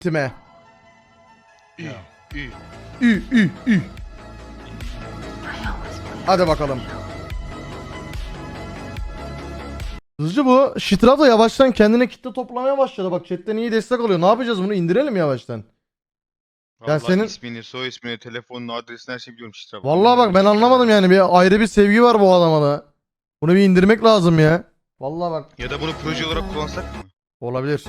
Time. Ü, ü. Ü ü ü. Hadi bakalım. Hızlıca bu Şitraf da yavaştan kendine kitle toplamaya başladı. Bak chatten iyi destek alıyor. Ne yapacağız bunu? indirelim yavaştan. Vallahi senin- ismini, soy ismini, telefonunu, adresini her şeyi biliyorum işte. Vallahi bak ben anlamadım yani. Bir ayrı bir sevgi var bu adama da. Bunu bir indirmek lazım ya. Vallahi bak. Ya da bunu proje olarak kullansak mı? Olabilir.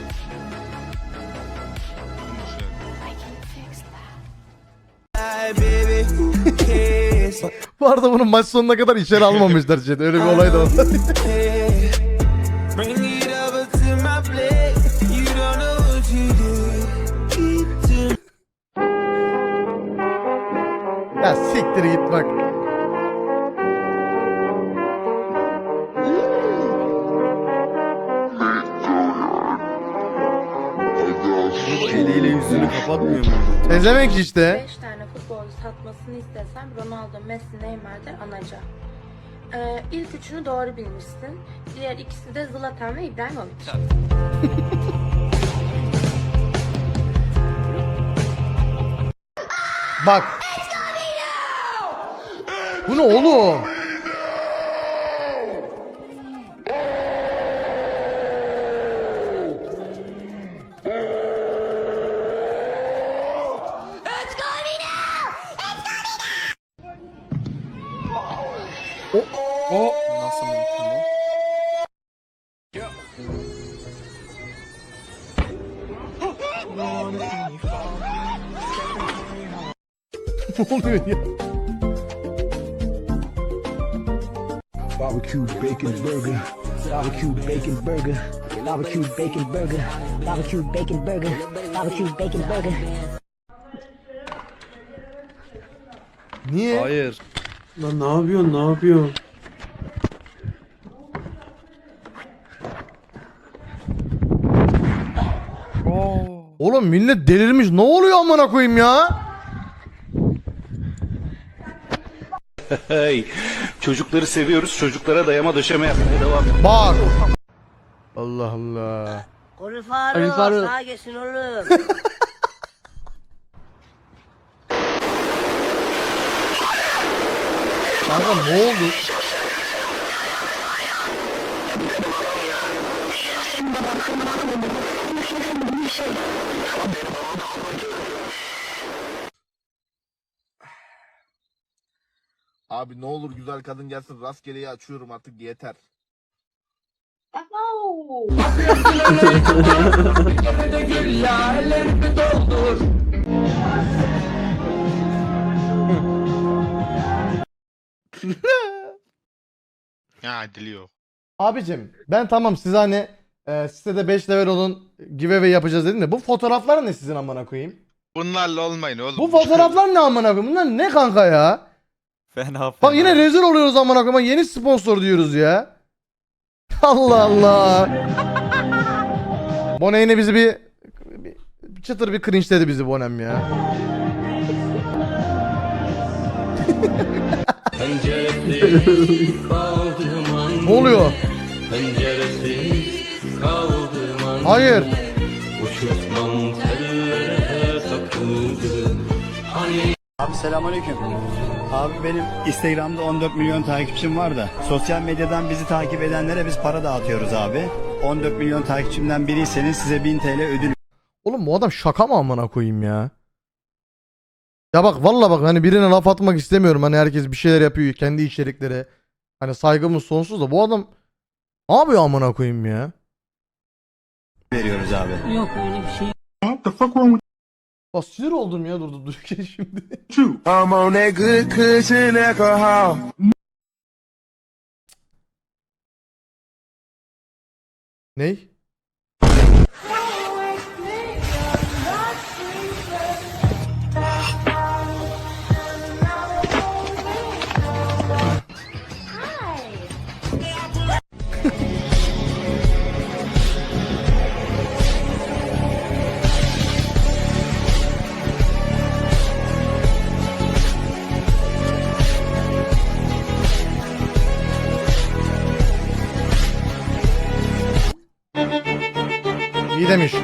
Bu arada bunu maç sonuna kadar içeri almamışlar chat. Öyle bir olay da var. Ya siktir git bak. Eliyle yüzünü kapatmıyor mu? Tezemek işte. 5 tane futbolcu satmasını istesem Ronaldo, Messi, Neymar'dır anaca. Ee, ilk üçünü doğru bilmişsin. Diğer ikisi de Zlatan ve İbrahimovic. Bak. Bu ne oğlum? Nasıl mümkün bu? ne oluyor ya? Barbecue bacon burger. Barbecue bacon burger. Barbecue bacon burger. Barbecue bacon burger. Barbecue bacon burger. Niye? Hayır. Lan ne yapıyorsun ne yapıyorsun? Oğlum millet delirmiş. Ne oluyor amına koyayım ya? Hey, çocukları seviyoruz. Çocuklara dayama döşeme yapmaya devam et. Bak. Allah Allah. Kolu Faruk, Faruk. sağa geçsin oğlum. Kanka ne oldu? Abi ne olur güzel kadın gelsin rastgeleyi açıyorum artık yeter. Ya diliyor. Abicim ben tamam size hani e, sitede 5 level olun giveaway yapacağız dedim de bu fotoğraflar ne sizin amına koyayım? Bunlarla olmayın oğlum. Bu fotoğraflar ne amına koyayım? Bunlar ne kanka ya? Fena fena. Bak yine rezil oluyoruz amına koyayım. Bak Yeni sponsor diyoruz ya. Allah Allah. Bone yine bizi bir, bir çıtır bir cringe'ledi bizi Bonem ya. ne oluyor? Hayır. Abi selamünaleyküm. Abi benim Instagram'da 14 milyon takipçim var da sosyal medyadan bizi takip edenlere biz para dağıtıyoruz abi. 14 milyon takipçimden biriyseniz size 1000 TL ödül Oğlum bu adam şaka mı amına koyayım ya? Ya bak valla bak hani birine laf atmak istemiyorum. Hani herkes bir şeyler yapıyor kendi içerikleri. Hani saygımız sonsuz da bu adam ne yapıyor amına koyayım ya? veriyoruz abi. Yok öyle bir şey. Bak sinir oldum ya durdu dururken şimdi. I'm on that good cushion alcohol. Ney? İyi demiş.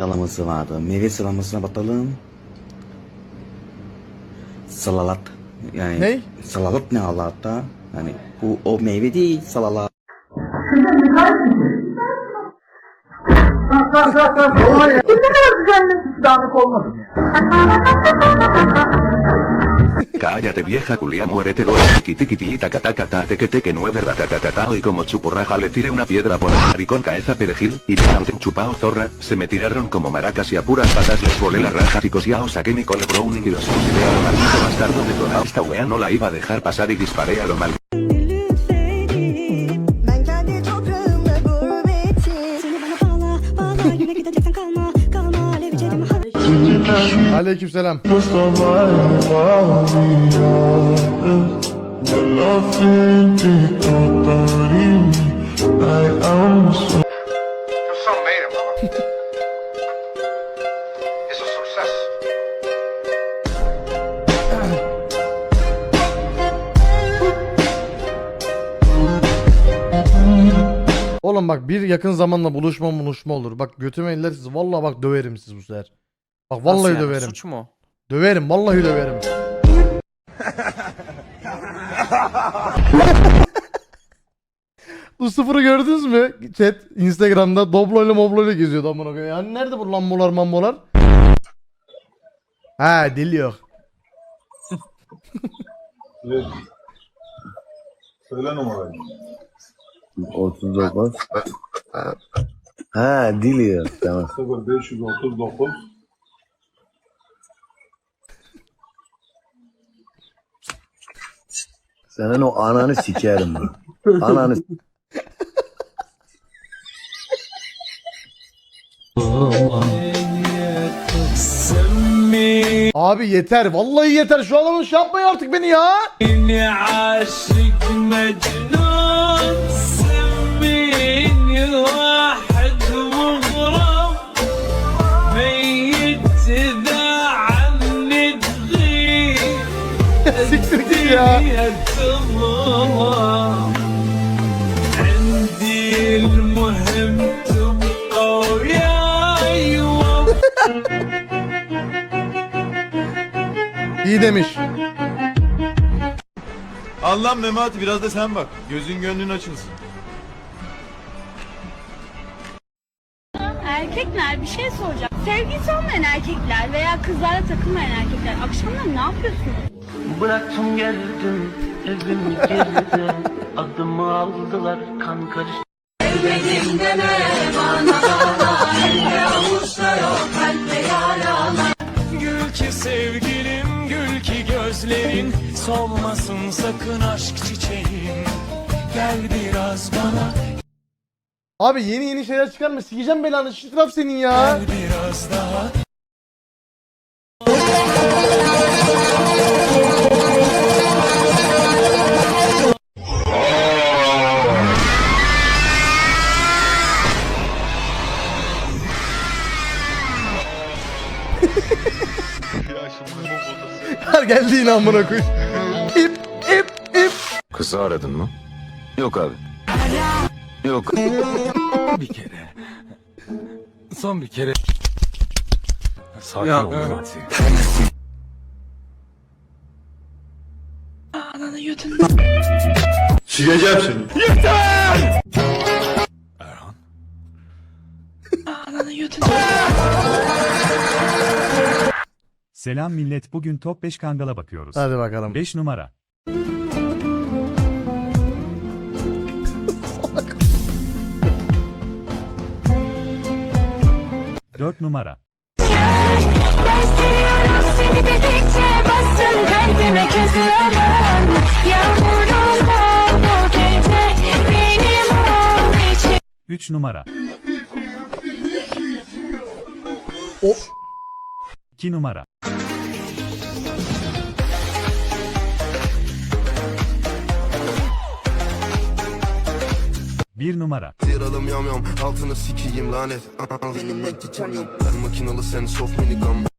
Salaması vardı. Meyve salamasına bakalım. Salalat. Yani ne? Salalat ne Allah'ta? Yani bu o meyve değil salalat. Bak bak bak bak. Ne kadar güzel dağınık olmasın. Ta te que te que no es verdad ta ta ta ta y como chupurraja le tiré una piedra por el maricón cabeza perejil y han chupao zorra, se me tiraron como maracas y a puras patas les volé la raja y cosiao saqué mi cole browning y los fusilé al maldito bastardo de toda esta wea no la iba a dejar pasar y disparé a lo mal. Aleykümselam. Oğlum bak bir yakın zamanda buluşma buluşma olur. Bak götüme eller siz. Vallahi bak döverim siz bu sefer. Bak vallahi Nasıl yani? döverim. Suç mu? Döverim vallahi döverim. bu sıfırı gördünüz mü? Chat Instagram'da Doblo ile Moblo ile geziyordu amına koyayım. Yani nerede bu lambolar mambolar? Ha deli yok. Söyle numarayı. 39. Ha diliyor. Tamam. 0539 Senin o ananı sikerim bu. Ananı Abi yeter. Vallahi yeter. Şu adamın şey yapmayın artık beni ya. aşık mecnun sevmeyin Siktir git ya. İyi demiş. Allah memati biraz da sen bak. Gözün gönlün açılsın. erkekler bir şey soracağım. Sevgisi olmayan erkekler veya kızlara takılmayan erkekler akşamlar ne yapıyorsunuz? Bıraktım geldim evim geride Adımı aldılar kan karıştı Gül ki sevgilim, gül ki gözlerin Solmasın sakın aşk çiçeğim Gel biraz bana, Abi yeni yeni şeyler çıkarma. Sikeceğim belanı. Şitraf senin ya. gel biraz daha geldi yine amına koy. İp ip ip. Kızı aradın mı? Yok abi. Yok. bir kere. Son bir kere. Sakin ol Memati. Sileceğim seni. Erhan. Selam millet bugün top 5 kangala bakıyoruz. Hadi bakalım. 5 numara. Dört numara. Seni dedikçe bastın kalbime közlerim Yağmurum bu gece benim ol için 3 numara. O 2 numara. Bir numara. Tiralım yam yam altını sikiyim lanet Benimle Ben makinalı sen soft minikam